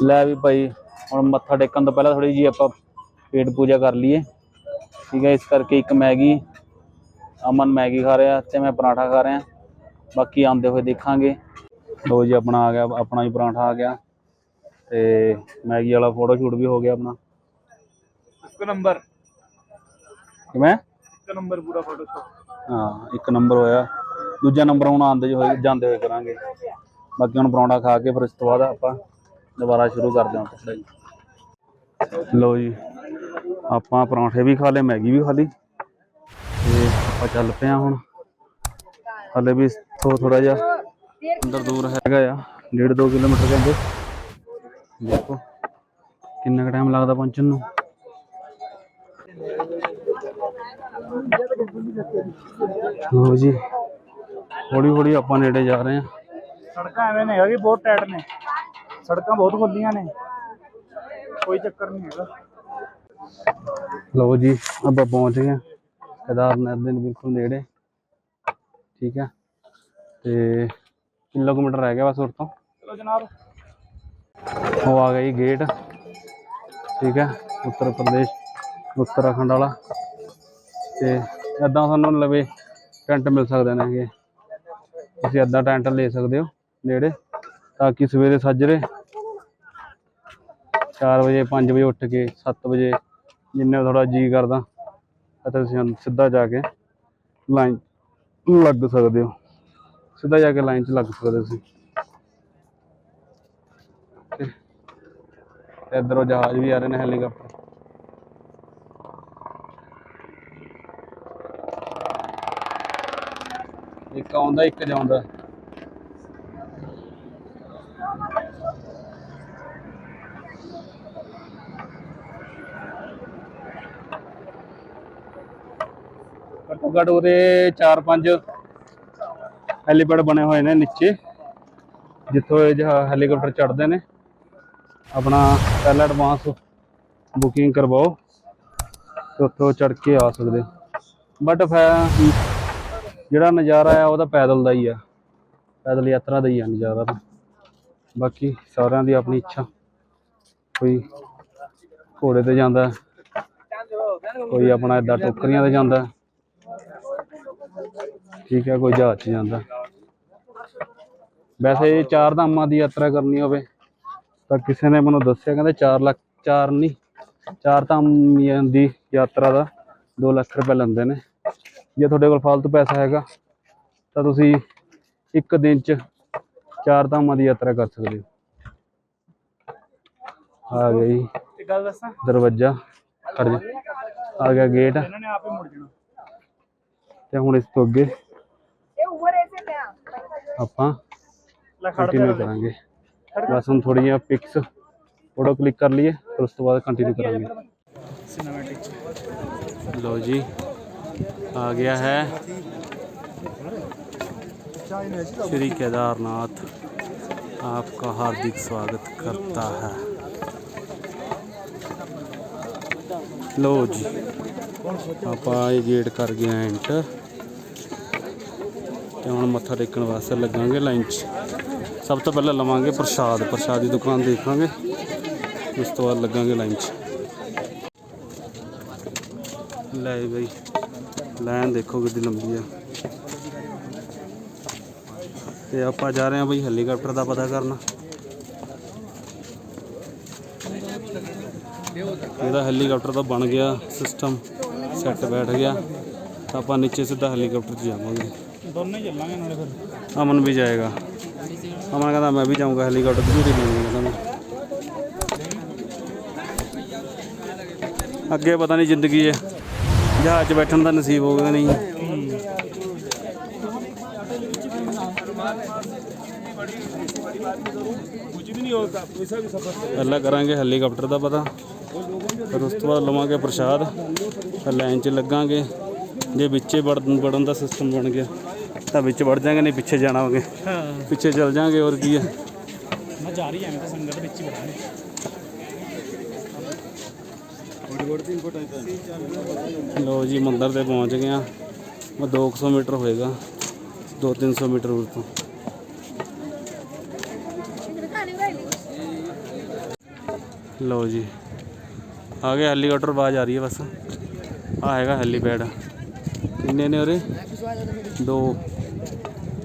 ਲੈ ਵੀ ਭਾਈ ਹੁਣ ਮੱਥਾ ਟੇਕਣ ਤੋਂ ਪਹਿਲਾਂ ਥੋੜੀ ਜੀ ਆਪਾਂ ਪੇਟ ਪੂਜਾ ਕਰ ਲਈਏ। ਠੀਕ ਹੈ ਇਸ ਕਰਕੇ ਇੱਕ ਮੈਗੀ ਅਮਨ ਮੈਗੀ ਖਾ ਰਿਹਾ ਤੇ ਮੈਂ ਪਰਾਠਾ ਖਾ ਰਿਹਾ। ਬਾਕੀ ਆਉਂਦੇ ਹੋਏ ਦੇਖਾਂਗੇ। ਲੋ ਜੀ ਆਪਣਾ ਆ ਗਿਆ ਆਪਣਾ ਹੀ ਪਰਾਠਾ ਆ ਗਿਆ। ਤੇ ਮੈਗੀ ਵਾਲਾ ਫੋਟੋ ਸ਼ੂਟ ਵੀ ਹੋ ਗਿਆ ਆਪਣਾ। ਇੱਕ ਨੰਬਰ। ਕਿਵੇਂ? ਇੱਕ ਨੰਬਰ ਪੂਰਾ ਫੋਟੋ ਸ਼ਾਟ ਹਾਂ ਇੱਕ ਨੰਬਰ ਹੋਇਆ। ਦੂਜਾ ਨੰਬਰ ਹੁਣ ਆਉਂਦੇ ਜੋ ਹੋਏ ਜਾਂਦੇ ਹੋਏ ਕਰਾਂਗੇ। ਬਾਕੀ ਹੁਣ ਪਰੌਂਠਾ ਖਾ ਕੇ ਫਿਰ ਇਸ ਤੋਂ ਬਾਅਦ ਆਪਾਂ ਦੁਬਾਰਾ ਸ਼ੁਰੂ ਕਰਦੇ ਹਾਂ ਕੱਪੜੇ ਲਓ ਜੀ ਆਪਾਂ ਪਰੌਂਠੇ ਵੀ ਖਾ ਲਏ ਮੈਗੀ ਵੀ ਖਾ ਲਈ। ਤੇ ਆਪਾਂ ਚੱਲ ਪਏ ਹਾਂ ਹੁਣ। ਹਲੇ ਵੀ ਥੋ ਥੋੜਾ ਜਿਹਾ ਅੰਦਰ ਦੂਰ ਹੈਗਾ ਆ ਡੇਢ ਦੋ ਕਿਲੋਮੀਟਰ ਕਹਿੰਦੇ। ਦੇਖੋ ਕਿੰਨਾ ਕੁ ਟਾਈਮ ਲੱਗਦਾ ਪਹੁੰਚਣ ਨੂੰ। ਲਓ ਜੀ ਹੌਲੀ ਹੌਲੀ ਆਪਾਂ ਨੇੜੇ ਜਾ ਰਹੇ ਹਾਂ। ਸੜਕਾਂ ਐਵੇਂ ਨਹੀਂ ਹੈਗਾ ਕਿ ਬਹੁਤ ਟਾਈਟ ਨੇ। ਸੜਕਾਂ ਬਹੁਤ ਖੁੱਲੀਆਂ ਨੇ। ਕੋਈ ਚੱਕਰ ਨਹੀਂ ਹੈਗਾ। ਲਓ ਜੀ ਆਪਾਂ ਪਹੁੰਚ ਗਏ ਕੇਦਾਰਨਾਥ ਦੇ ਬਿਲਕੁਲ ਨੇੜੇ। ਠੀਕ ਹੈ। ਤੇ ਕਿਲੋਮੀਟਰ ਰਹਿ ਗਿਆ ਬਸ ਉਰ ਤੋਂ? ਚਲੋ ਜਨਾਬ। ਉਹ ਆ ਗਈ ਗੇਟ। ਠੀਕ ਹੈ। ਉੱਤਰ ਪ੍ਰਦੇਸ਼ ਉੱਤਰਾਖੰਡ ਵਾਲਾ। ਤੇ ਇਦਾਂ ਤੁਹਾਨੂੰ ਲਵੇ ਟੈਂਟ ਮਿਲ ਸਕਦੇ ਨੇ ਹੈਗੇ ਤੁਸੀਂ ਇਦਾਂ ਟੈਂਟ ਲੈ ਸਕਦੇ ਹੋ ਨੇੜੇ। ਤਾਂ ਕਿ ਸਵੇਰੇ ਸੱਜਰੇ 4 ਵਜੇ 5 ਵਜੇ ਉੱਠ ਕੇ 7 ਵਜੇ ਜਿੰਨੇ ਥੋੜਾ ਜੀ ਕਰਦਾ, ਅਤੇ ਤੁਸੀਂ ਸਿੱਧਾ ਜਾ ਕੇ ਲਾਈਨ ਲੱਗ ਸਕਦੇ ਹੋ। ਸਿੱਧਾ ਜਾ ਕੇ ਲਾਈਨ 'ਚ ਲੱਗ ਸਕਦੇ ਤੁਸੀਂ। ਤੇ ਇਧਰੋਂ ਜਹਾਜ਼ ਵੀ ਆ ਰਹੇ ਨੇ ਹੈਲੀਕਾਪਟਰ। ਇੱਕ ਆਉਂਦਾ, ਇੱਕ ਜਾਉਂਦਾ। ਘੱਟੋ ਘੱਟ ਉਹਦੇ 4-5 ਹੈਲੀਪੈਡ ਬਣੇ ਹੋਏ ਨੇ ਨੀਚੇ, ਜਿੱਥੋਂ ਇਹ ਜਹਾ- ਹੈਲੀਕਾਪਟਰ ਚੜ੍ਹਦੇ ਨੇ। ਆਪਣਾ ਪਹਿਲਾਂ ਐਡਵਾਂਸ ਬੁਕਿੰਗ ਕਰਵਾਓ, ਤੇ ਉੱਥੋਂ ਚੜ ਕੇ ਆ ਸਕਦੇ। ਬਟ ਜਿਹੜਾ ਨਜ਼ਾਰਾ ਆ, ਉਹ ਤਾਂ ਪੈਦਲ ਦਾ ਹੀ ਆ। ਪੈਦਲ ਯਾਤਰਾ ਦਾ ਹੀ ਆ ਨਜ਼ਾਰਾ ਤਾਂ। ਬਾਕੀ ਸਾਰਿਆਂ ਦੀ ਆਪਣੀ ਇੱਛਾ, ਕੋਈ ਘੋੜੇ ਤੇ ਜਾਂਦਾ, ਕੋਈ ਆਪਣਾ ਏਦਾਂ ਟੋਕਰੀਆਂ ਤੇ ਜਾਂਦਾ। ਠੀਕ ਹੈ ਕੋਈ ਜਹਾਜ਼ 'ਚ ਜਾਂਦਾ। ਵੈਸੇ ਇਹ ਚਾਰ ਧਾਮਾਂ ਦੀ ਯਾਤਰਾ ਕਰਨੀ ਹੋਵੇ ਤਾਂ ਕਿਸੇ ਨੇ ਮੈਨੂੰ ਦੱਸਿਆ ਕਹਿੰਦੇ 4 ਲੱਖ 4 ਨਹੀਂ ਚਾਰ ਧਾਮਾਂ ਦੀ ਯਾਤਰਾ ਦਾ 2 ਲੱਖ ਰੁਪਏ ਲੈਂਦੇ ਨੇ। ਜੇ ਤੁਹਾਡੇ ਕੋਲ ਫालतू ਪੈਸਾ ਹੈਗਾ ਤਾਂ ਤੁਸੀਂ ਇੱਕ ਦਿਨ 'ਚ ਚਾਰ ਧਾਮਾਂ ਦੀ ਯਾਤਰਾ ਕਰ ਸਕਦੇ ਹੋ। ਆ ਗਈ ਇੱਕ ਗੱਲ ਦੱਸਾਂ? ਦਰਵਾਜ਼ਾ ਖੜ ਜਾ। ਆ ਗਿਆ ਗੇਟ। ਇਹਨਾਂ ਨੇ ਆਪੇ ਮੁੜ ਜਾਣਾ। ਤੇ ਹੁਣ ਇਸ ਤੋਂ ਅੱਗੇ ਆਪਾਂ ਲੈ ਖੜ ਕੰਟੀਨਿਊ ਕਰਾਂਗੇ ਬਸ ਹੁਣ ਥੋੜੀਆਂ ਪਿਕਸ ਫੋਟੋ ਕਲਿੱਕ ਕਰ ਲਈਏ ਫਿਰ ਉਸ ਤੋਂ ਬਾਅਦ ਕੰਟੀਨਿਊ ਕਰਾਂਗੇ ਸਿਨੇਮੈਟਿਕ लो जी आ गया है श्री केदारनाथ आपका हार्दिक स्वागत करता है लो जी ਆਪਾਂ ਇਹ ਗੇਟ ਕਰ ਗਏ ਆ ਐਂਟਰ ਤੇ ਹੁਣ ਮੱਥਾ ਟੇਕਣ ਵਾਸਤੇ ਲੱਗਾਂਗੇ ਲਾਈਨ 'ਚ। ਸਭ ਤੋਂ ਪਹਿਲਾਂ ਲਵਾਂਗੇ ਪ੍ਰਸ਼ਾਦ ਪ੍ਰਸ਼ਾਦ ਦੀ ਦੁਕਾਨ ਦੇਖਾਂਗੇ। ਉਸ ਤੋਂ ਬਾਅਦ ਲੱਗਾਂਗੇ ਲਾਈਨ 'ਚ। ਲੈ ਬਈ ਲਾਈਨ ਦੇਖੋ ਕਿੰਨੀ ਲੰਬੀ ਆ। ਤੇ ਆਪਾਂ ਜਾ ਰਹੇ ਹਾਂ ਬਈ ਹੈਲੀਕਾਪਟਰ ਦਾ ਪਤਾ ਕਰਨਾ। ਇਹਦਾ ਹੈਲੀਕਾਪਟਰ ਦਾ ਬਣ ਗਿਆ ਸਿਸਟਮ ਸੈੱਟ ਬੈਠ ਗਿਆ। ਤਾਂ ਆਪਾਂ ਨੀਚੇ ਸਿੱਧਾ ਹੈਲੀਕਾਪਟਰ 'ਚ ਜਾਵਾਂਗੇ। ਦੋਨੇ ਹੀ ਚੱਲਾਂਗੇ ਨਾਲੇ ਫਿਰ। ਅਮਨ ਵੀ ਜਾਏਗਾ। ਅਮਨ ਕਹਿੰਦਾ ਮੈਂ ਵੀ ਜਾਊਂਗਾ ਹੈਲੀਕਾਪਟਰ ਝੂਟੀ ਲੈਣੀ ਕਹਿੰਦਾ ਮੈਂ। ਅੱਗੇ ਪਤਾ ਨਹੀਂ ਜ਼ਿੰਦਗੀ ਹੈ ਜਹਾਜ਼ 'ਚ ਬੈਠਣ ਦਾ ਨਸੀਬ ਹੋਵੇਗਾ ਨਹੀਂ। ਕੁਝ ਵੀ ਨਹੀਂ ਹੋਤਾ ਪੈਸਾ ਵੀ ਸਫਰ ਪਹਿਲਾਂ ਕਰਾਂਗੇ ਹੈਲੀਕਾਪਟਰ ਦਾ ਪਤਾ ਫਿਰ ਉਸ ਤੋਂ ਬਾਅਦ ਲਵਾਂਗੇ ਪ੍ਰਸ਼ਾਦ ਫਿਰ ਲਾਈਨ 'ਚ ਲੱਗਾਂਗੇ। ਜੇ ਵਿੱਚੇ ਵੜਨ ਦਾ ਸਿਸਟਮ ਬਣ ਗਿਆ। ਤਾਂ ਵਿੱਚ ਵੜ ਜਾਾਂਗੇ ਨਹੀਂ ਪਿੱਛੇ ਜਾਣਾ ਹੋਗੇ। ਹਾਂ। ਪਿੱਛੇ ਚੱਲ ਜਾਾਂਗੇ ਹੋਰ ਕੀ ਹੈ ਮੈਂ ਜਾ ਰਹੀ ਐਵੇਂ ਤਾਂ ਸੰਗਤ ਵਿੱਚ ਹੀ ਬੜਾਂਗੇ ਲੋ ਜੀ ਮੰਦਿਰ ਤੇ ਪਹੁੰਚ ਗਏ ਆ ਮੈਂ 200 ਮੀਟਰ ਹੋਏਗਾ 2-300 ਮੀਟਰ ਦੂਰ ਤੋਂ। ਲਓ ਜੀ ਆ ਗਿਆ ਹੈਲੀਕਾਪਟਰ ਆਵਾਜ਼ ਆ ਰਹੀ ਹੈ ਬਸ। ਆ ਹੈਗਾ ਹੈਲੀਪੈਡ। ਕਿੰਨੇ ਨੇ ਉਰੇ? ਦੋ।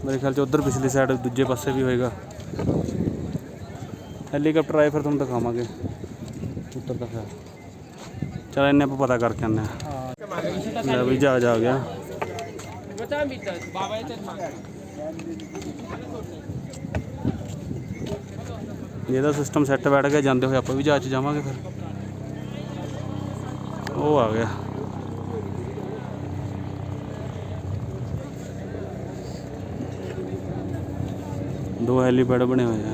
ਮੇਰੇ ਖਿਆਲ ਚ ਉਧਰ ਪਿਛਲੀ ਸਾਈਡ ਦੂਜੇ ਪਾਸੇ ਵੀ ਹੋਏਗਾ। ਹੈਲੀਕਾਪਟਰ ਆਏ, ਫਿਰ ਤੁਹਾਨੂੰ ਦਿਖਾਵਾਂਗੇ। ਉੱਤਰ ਦਾ ਫਿਰ ਚਲ ਇਹਨੇ ਆਪਾਂ ਪਤਾ ਕਰਕੇ ਆਉਂਦੇ ਹਾਂ। ਲੈ ਵੀ ਜਹਾਜ਼ ਆ ਗਿਆ। ਇਹਦਾ ਸਿਸਟਮ ਸੈੱਟ ਬੈਠ ਗਿਆ, ਜਾਂਦੇ ਹੋਏ ਆਪਾਂ ਵੀ ਜਹਾਜ਼ 'ਚ ਜਾਵਾਂਗੇ ਫਿਰ। ਉਹ ਆ ਗਿਆ। ਦੋ ਹੈਲੀਪੈਡ ਬਣੇ ਹੋਏ ਆ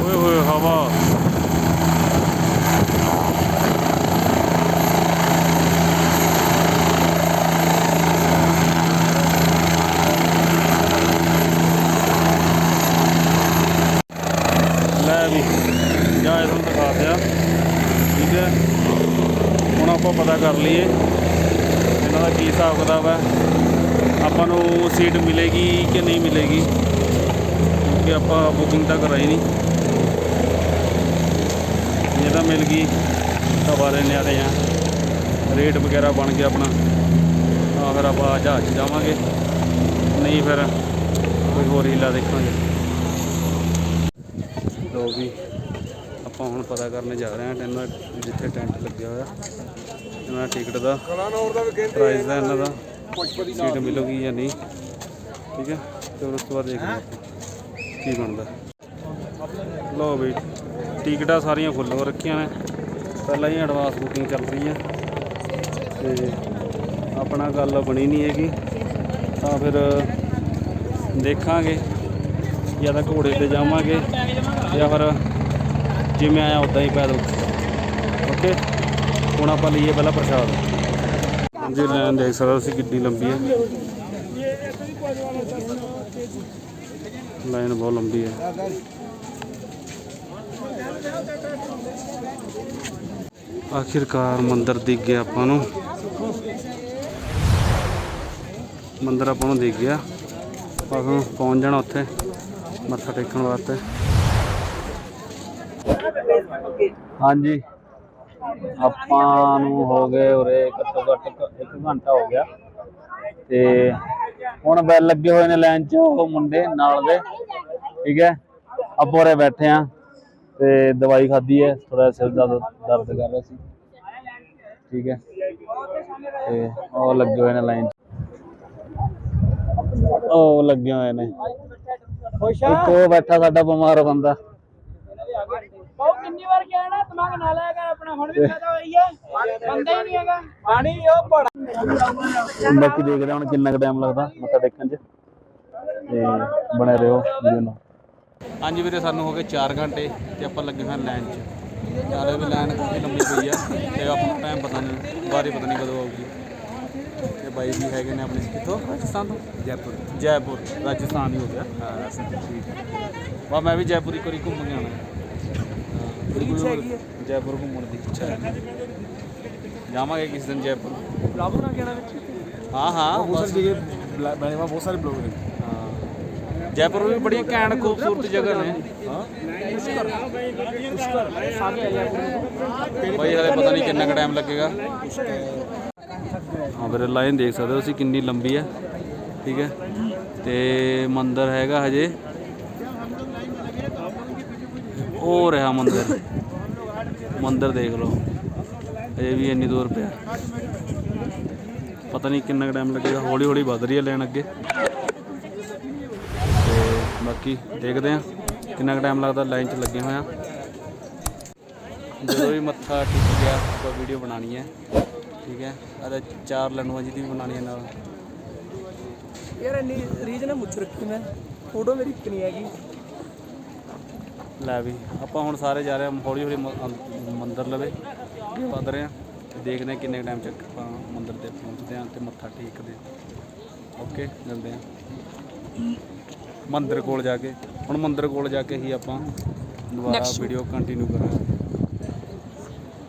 ਓਏ ਹੋਏ ਹਵਾ ਲੈ ਵੀ। ਜਾਂ ਇਹ ਤੁਹਾਨੂੰ ਦਿਖਾ ਦਿਆ। ਠੀਕ ਹੈ। ਹੁਣ ਆਪਾਂ ਪਤਾ ਕਰ ਲਈਏ। ਇਹਨਾਂ ਦਾ ਕੀ ਹਿਸਾਬ ਕਿਤਾਬ ਹੈ। ਆਪਾਂ ਨੂੰ ਸੀਟ ਮਿਲੇਗੀ ਕਿ ਨਹੀਂ ਮਿਲੇਗੀ? ਕਿਉਂਕਿ ਆਪਾਂ ਬੁਕਿੰਗ ਤਾਂ ਕਰਾਈ ਨਹੀਂ। ਜੇ ਤਾਂ ਮਿਲ ਗਈ, ਤਾਂ ਬਾਰੇ ਨਿਆਰੇ ਆ। ਰੇਟ ਵਗੈਰਾ ਬਣ ਗਿਆ ਆਪਣਾ। ਤਾਂ ਫਿਰ ਆਪਾਂ ਜਹਾਜ਼ ਜਾਵਾਂਗੇ। ਨਹੀਂ ਫਿਰ ਕੋਈ ਹੋਰ ਹੀਲਾ ਦੇਖਾਂਗੇ। ਲੋ ਵੀ ਆਪਾਂ ਹੁਣ ਪਤਾ ਕਰਨ ਜਾ ਰਹੇ ਹਾਂ ਟੈਂਟ ਜਿੱਥੇ ਟੈਂਟ ਲੱਗਿਆ ਹੋਇਆ। ਇਹਨਾਂ ਟਿਕਟ ਦਾ ਪ੍ਰਾਈਸ ਦਾ ਇਹਨਾਂ ਦਾ ਸੀਟ ਮਿਲੂਗੀ ਜਾਂ ਨਹੀਂ। ਠੀਕ ਹੈ? ਤੇ ਉਸ ਤੋਂ ਬਾਅਦ ਦੇਖਦੇ ਕੀ ਬਣਦਾ। ਲਓ ਵੀ, ਟਿਕਟਾਂ ਸਾਰੀਆਂ ਫੁੱਲ ਹੋ ਰੱਖੀਆਂ ਨੇ। ਪਹਿਲਾਂ ਹੀ ਐਡਵਾਂਸ ਬੁਕਿੰਗ ਚੱਲ ਰਹੀ ਹੈ। ਤੇ ਆਪਣਾ ਗੱਲ ਬਣੀ ਨਹੀਂ ਹੈਗੀ। ਤਾਂ ਫਿਰ ਦੇਖਾਂਗੇ, ਜਾਂ ਤਾਂ ਘੋੜੇ ਤੇ ਜਾਵਾਂਗੇ। ਜਾਂ ਫਿਰ ਜਿਵੇਂ ਆਇਆ ਉਦਾਂ ਹੀ ਪੈਦਲ। ਓਕੇ? ਹੁਣ ਆਪਾਂ ਲਈਏ ਪਹਿਲਾਂ ਪ੍ਰਸ਼ਾਦ। ਜੀ ਲੈਣ ਦੇਖ ਸਕਦੇ ਹੋ ਤੁਸੀਂ ਕਿੰਨੀ ਲੰਬੀ ਹੈ। ਲਾਈਨ ਬਹੁਤ ਲੰਬੀ ਹੈ। ਆਖਿਰਕਾਰ ਮੰਦਰ ਦਿਖ ਗਿਆ ਆਪਾਂ ਨੂੰ। ਮੰਦਰ ਆਪਾਂ ਨੂੰ ਦਿਖ ਗਿਆ ਆਪਾਂ ਨੂੰ ਪਹੁੰਚ ਜਾਣਾ ਉੱਥੇ, ਮੱਥਾ ਟੇਕਣ ਵਾਸਤੇ। ਹਾਂਜੀ। ਆਪਾਂ ਨੂੰ ਹੋ ਗਏ ਉਰੇ ਘੱਟੋ ਘੱਟ ਕ- ਇੱਕ ਘੰਟਾ ਹੋ ਗਿਆ। ਤੇ ਹੁਣ ਬੈਲ ਲੱਗੇ ਹੋਏ ਨੇ ਲਾਈਨ 'ਚ ਉਹ ਮੁੰਡੇ ਨਾਲ ਦੇ। ਠੀਕ ਹੈ? ਆਪਾਂ ਉਰੇ ਬੈਠੇ ਆ ਤੇ ਦਵਾਈ ਖਾਧੀ ਹੈ ਥੋੜਾ ਸਿਰ ਦਾ ਦਰਦ ਕਰ ਰਿਹਾ ਸੀ। ਠੀਕ ਹੈ? ਤੇ ਉਹ ਲੱਗੇ ਹੋਏ ਨੇ ਲਾਈਨ 'ਚ। ਉਹ ਲੱਗੇ ਹੋਏ ਨੇ। ਇੱਕ ਉਹ ਬੈਠਾ ਸਾਡਾ ਬਿਮਾਰ ਬੰਦਾ। ਉਹ ਕਿੰਨੀ ਵਾਰ ਗਿਆ ਨਾ ਦਿਮਾਗ ਨਾ ਲਾਇਆ ਕਰ ਆਪਣਾ ਹੁਣ ਵੀ ਫਾਇਦਾ ਹੋਈ ਹੈ ਬੰਦਾ ਹੀ ਨਹੀਂ ਹੈਗਾ। ਪਾਣੀ ਉਹ ਬੜਾ ਬਾਕੀ ਦੇਖਦੇ ਹਾਂ ਹੁਣ ਕਿੰਨਾ ਕੁ ਟਾਈਮ ਲੱਗਦਾ ਮੱਥਾ ਟੇਕਣ 'ਚ। ਤੇ ਬਣੇ ਰਹੋ ਵੀਡੀਓ ਨਾਲ ਹਾਂਜੀ ਵੀਰੇ ਸਾਨੂੰ ਹੋ ਗਏ 4 ਘੰਟੇ ਤੇ ਆਪਾਂ ਲੱਗੇ ਹੋਏ ਲਾਈਨ 'ਚ। ਨਾਲੇ ਵੀ ਲਾਈਨ ਕਾਫੀ ਲੰਬੀ ਪਈ ਆ ਤੇ ਆਪਣਾ ਟਾਈਮ ਪਤਾ ਨਹੀਂ ਬਾਰੀ ਪਤਾ ਨਹੀਂ ਕਦੋਂ ਆਊਗੀ। ਤੇ ਬਾਈ ਵੀ ਹੈਗੇ ਨੇ ਆਪਣੇ ਕਿੱਥੋਂ ਰਾਜਸਥਾਨ ਤੋਂ? ਜੈਪੁਰ। ਜੈਪੁਰ ਰਾਜਸਥਾਨ ਹੀ ਹੋ ਗਿਆ। ਹਾਂ ਠੀਕ ਹੈ ਵਾ ਮੈਂ ਵੀ ਜੈਪੁਰ ਇੱਕ ਵਾਰੀ ਘੁੰਮ ਕੇ ਆਣਾ ਜੈਪੁਰ ਘੁੰਮਣ ਦੀ ਇੱਛਾ ਹੈ ਜਾਵਾਂਗੇ ਕਿਸ ਦਿਨ ਜੈਪੁਰ। ਬਲਾਗੋ ਨਾ ਕਹਿਣਾ ਵਿੱਚ? ਹਾਂ ਹਾਂ ਬਹੁਤ ਸਾਰੀ ਜਗ੍ਹਾ ਬਣੇ ਬਹੁਤ ਸਾਰੇ ਬਲੌਗ ਹਾਂ। ਜੈਪੁਰ ਵੀ ਬੜੀ ਘੈਂਟ ਖੂਬਸੂਰਤ ਜਗ੍ਹਾ ਨੇ। ਭਾਈ ਹਲੇ ਪਤਾ ਨਹੀਂ ਕਿੰਨਾ ਟਾਈਮ ਲੱਗੇਗਾ। ਹਾਂ ਵੀਰੇ ਲਾਈਨ ਦੇਖ ਸਕਦੇ ਹੋ ਤੁਸੀਂ ਕਿੰਨੀ ਲੰਬੀ ਹੈ। ਠੀਕ ਹੈ। ਤੇ ਮੰਦਰ ਹੈਗਾ ਹਜੇ। ਉਹ ਰਿਹਾ ਮੰਦਿਰ। ਮੰਦਿਰ ਦੇਖ ਲਓ। ਇਹ ਵੀ ਇੰਨੀ ਦੂਰ ਪਿਆ। ਪਤਾ ਨਹੀਂ ਕਿੰਨਾ ਕੁ ਟਾਈਮ ਲੱਗੇਗਾ। ਹੌਲੀ ਹੌਲੀ ਵੱਧ ਰਹੀ ਹੈ ਲਾਈਨ ਅੱਗੇ। ਤੇ ਬਾਕੀ ਦੇਖਦੇ ਆ ਕਿੰਨਾ ਕੁ ਟਾਈਮ ਲੱਗਦਾ ਲਾਈਨ 'ਚ ਲੱਗੇ ਹੋਇਆ ਜਦੋਂ ਵੀ ਮੱਥਾ ਟਿਕ ਗਿਆ ਤਾਂ ਵੀਡੀਓ ਬਣਾਣੀ ਹੈ। ਠੀਕ ਹੈ? ਅਤੇ ਚਾਰ ਲੰਡੂਆਂ ਜੀ ਦੀ ਵੀ ਬਣਾਣੀ ਹੈ ਨਾਲ। ਯਾਰ ਇੰਨੀ ਰੀਜ ਨਾ ਮੁੱਛ ਰੱਖੀ ਮੈਂ। ਫੋਟੋ ਮੇਰੀ ਇੱਕ ਨਹੀਂ ਹੈਗੀ। ਲੈ ਵੀ। ਆਪਾਂ ਹੁਣ ਸਾਰੇ ਜਾ ਰਹੇ ਹਾਂ ਹੌਲੀ ਹੌਲੀ ਮੰਦਿਰ ਲਵੇ। ਅੱਗੇ ਵਧ ਰਹੇ ਹਾਂ। ਦੇਖਦੇ ਹਾਂ ਕਿੰਨੇ ਟਾਈਮ ਚੱਕ ਆਪਾਂ ਮੰਦਿਰ ਤੇ ਪਹੁੰਚਦੇ ਹਾਂ ਤੇ ਮੱਥਾ ਟੇਕਦੇ ਹਾਂ। ਓਕੇ ਮਿਲਦੇ ਹਾਂ। ਮੰਦਿਰ ਕੋਲ ਜਾ ਕੇ। ਹੁਣ ਮੰਦਿਰ ਕੋਲ ਜਾ ਕੇ ਹੀ ਆਪਾਂ ਦੁਬਾਰਾ ਵੀਡੀਓ ਕੰਟੀਨਿਊ ਕਰਾਂਗੇ।